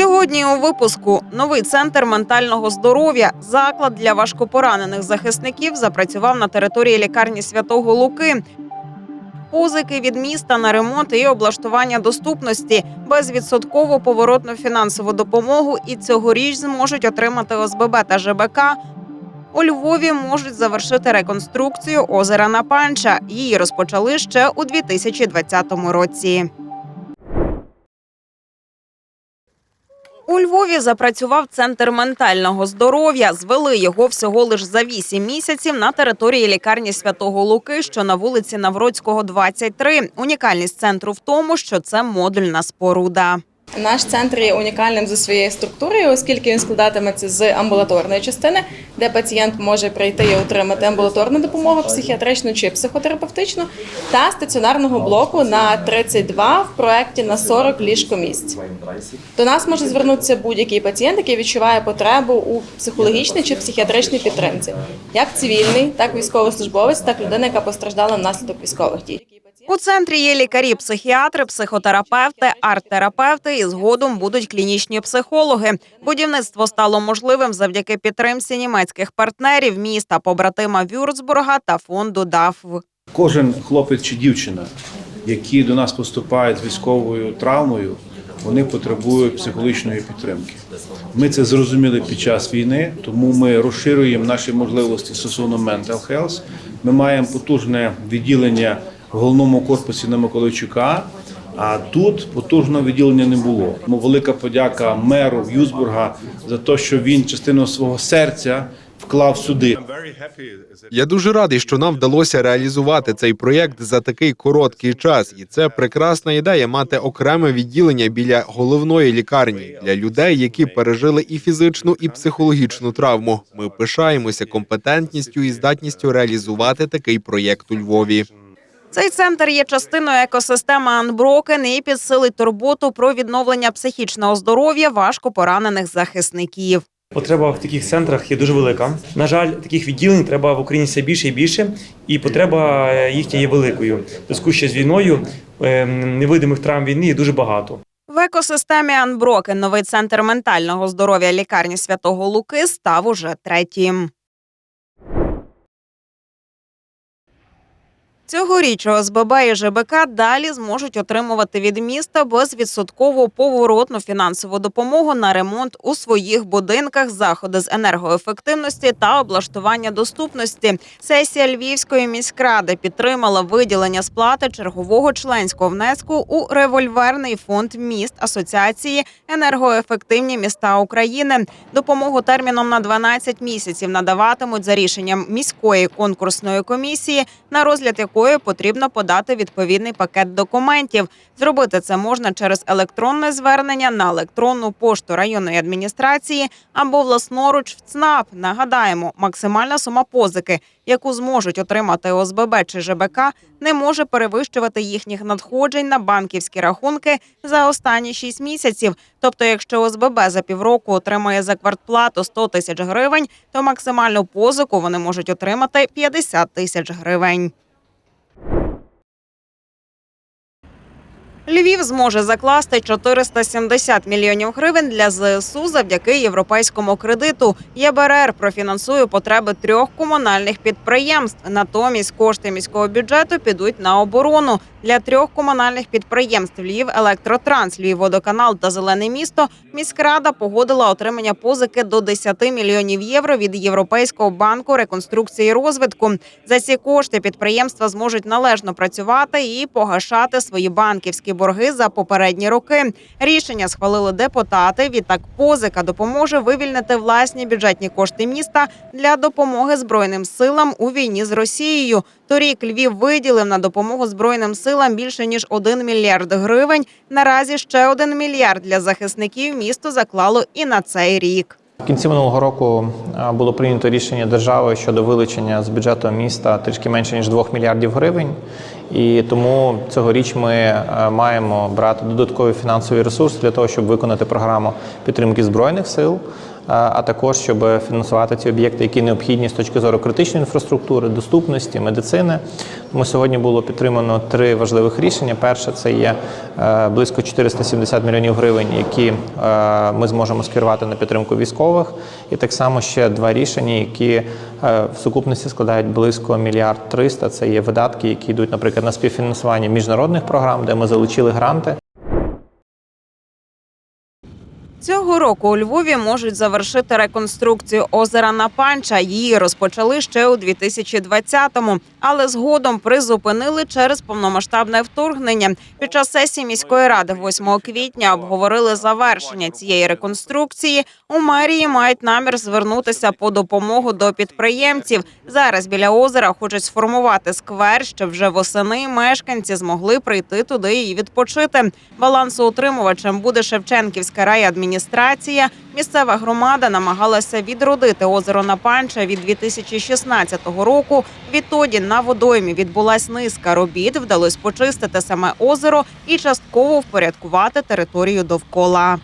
Сьогодні у випуску новий центр ментального здоров'я, заклад для важкопоранених захисників запрацював на території лікарні Святого Луки. Позики від міста на ремонт і облаштування доступності, безвідсоткову поворотну фінансову допомогу і цьогоріч зможуть отримати ОСББ та ЖБК. У Львові можуть завершити реконструкцію озера Напанча. Її розпочали ще у 2020 році. У Львові запрацював центр ментального здоров'я. Звели його всього лиш за вісім місяців на території лікарні Святого Луки, що на вулиці Навроцького, 23. Унікальність центру в тому, що це модульна споруда. Наш центр є унікальним за своєю структурою, оскільки він складатиметься з амбулаторної частини, де пацієнт може прийти і отримати амбулаторну допомогу, психіатричну чи психотерапевтичну, та стаціонарного блоку на 32 в проєкті на 40 ліжкомісць. До нас може звернутися будь-який пацієнт, який відчуває потребу у психологічній чи психіатричній підтримці, як цивільний, так військовослужбовець, так людина, яка постраждала внаслідок військових дій. У центрі є лікарі, психіатри, психотерапевти, арт-терапевти і згодом будуть клінічні психологи. Будівництво стало можливим завдяки підтримці німецьких партнерів міста побратима Вюрцбурга та фонду ДАФ. Кожен хлопець чи дівчина, які до нас поступають з військовою травмою, вони потребують психологічної підтримки. Ми це зрозуміли під час війни, тому ми розширюємо наші можливості стосовно mental health. Ми маємо потужне відділення в головному корпусі на Миколайчука. А тут потужного відділення не було. Тому велика подяка меру Юзбурга за те, що він частину свого серця вклав сюди. Я дуже радий, що нам вдалося реалізувати цей проєкт за такий короткий час, і це прекрасна ідея мати окреме відділення біля головної лікарні для людей, які пережили і фізичну, і психологічну травму. Ми пишаємося компетентністю і здатністю реалізувати такий проєкт у Львові. Цей центр є частиною екосистеми Unbroken і підсилить турботу про відновлення психічного здоров'я важко поранених захисників. Потреба в таких центрах є дуже велика. На жаль, таких відділень треба в Україні все більше і більше, і потреба їхня є великою. Зв'язку ще з війною е, невидимих травм війни є дуже багато. В екосистемі Unbroken новий центр ментального здоров'я лікарні Святого Луки став уже третім. Цьогоріч ОСББ і ЖБК далі зможуть отримувати від міста безвідсоткову поворотну фінансову допомогу на ремонт у своїх будинках, заходи з енергоефективності та облаштування доступності. Сесія Львівської міськради підтримала виділення сплати чергового членського внеску у револьверний фонд міст Асоціації енергоефективні міста України. Допомогу терміном на 12 місяців надаватимуть за рішенням міської конкурсної комісії, на розгляд якої потрібно подати відповідний пакет документів. Зробити це можна через електронне звернення на електронну пошту районної адміністрації або власноруч в ЦНАП. Нагадаємо, максимальна сума позики, яку зможуть отримати ОСББ чи ЖБК, не може перевищувати їхніх надходжень на банківські рахунки за останні 6 місяців. Тобто, якщо ОСББ за півроку отримає за квартплату 100 тисяч гривень, то максимальну позику вони можуть отримати 50 тисяч гривень. Львів зможе закласти 470 мільйонів гривень для ЗСУ завдяки європейському кредиту. ЄБРР профінансує потреби трьох комунальних підприємств. Натомість кошти міського бюджету підуть на оборону. Для трьох комунальних підприємств Львів Електротранс, Львів Водоканал та Зелене місто міськрада погодила отримання позики до 10 мільйонів євро від Європейського банку реконструкції і розвитку. За ці кошти підприємства зможуть належно працювати і погашати свої банківські борги за попередні роки. Рішення схвалили депутати. Відтак позика допоможе вивільнити власні бюджетні кошти міста для допомоги збройним силам у війні з Росією. Торік Львів виділив на допомогу збройним силам більше ніж 1 мільярд гривень. Наразі ще 1 мільярд для захисників місто заклало і на цей рік. В кінці минулого року було прийнято рішення держави щодо вилучення з бюджету міста трішки менше ніж 2 мільярдів гривень. І тому цьогоріч ми маємо брати додаткові фінансові ресурси для того, щоб виконати програму підтримки збройних сил. А також щоб фінансувати ці об'єкти, які необхідні з точки зору критичної інфраструктури, доступності, медицини. Тому сьогодні було підтримано три важливих рішення. Перше це є е, близько 470 мільйонів гривень, які е, ми зможемо скерувати на підтримку військових, і так само ще два рішення, які е, в сукупності складають близько мільярд триста. Це є видатки, які йдуть, наприклад, на співфінансування міжнародних програм, де ми залучили гранти. Цього року у Львові можуть завершити реконструкцію озера Напанча. Її розпочали ще у 2020-му, але згодом призупинили через повномасштабне вторгнення. Під час сесії міської ради 8 квітня обговорили завершення цієї реконструкції. У мерії мають намір звернутися по допомогу до підприємців. Зараз біля озера хочуть сформувати сквер, щоб вже восени мешканці змогли прийти туди і відпочити. Балансоутримувачем буде Шевченківська райадміністрація. Місцева громада намагалася відродити озеро Напанча від 2016 року. Відтоді на водоймі відбулась низка робіт. Вдалось почистити саме озеро і частково впорядкувати територію довкола.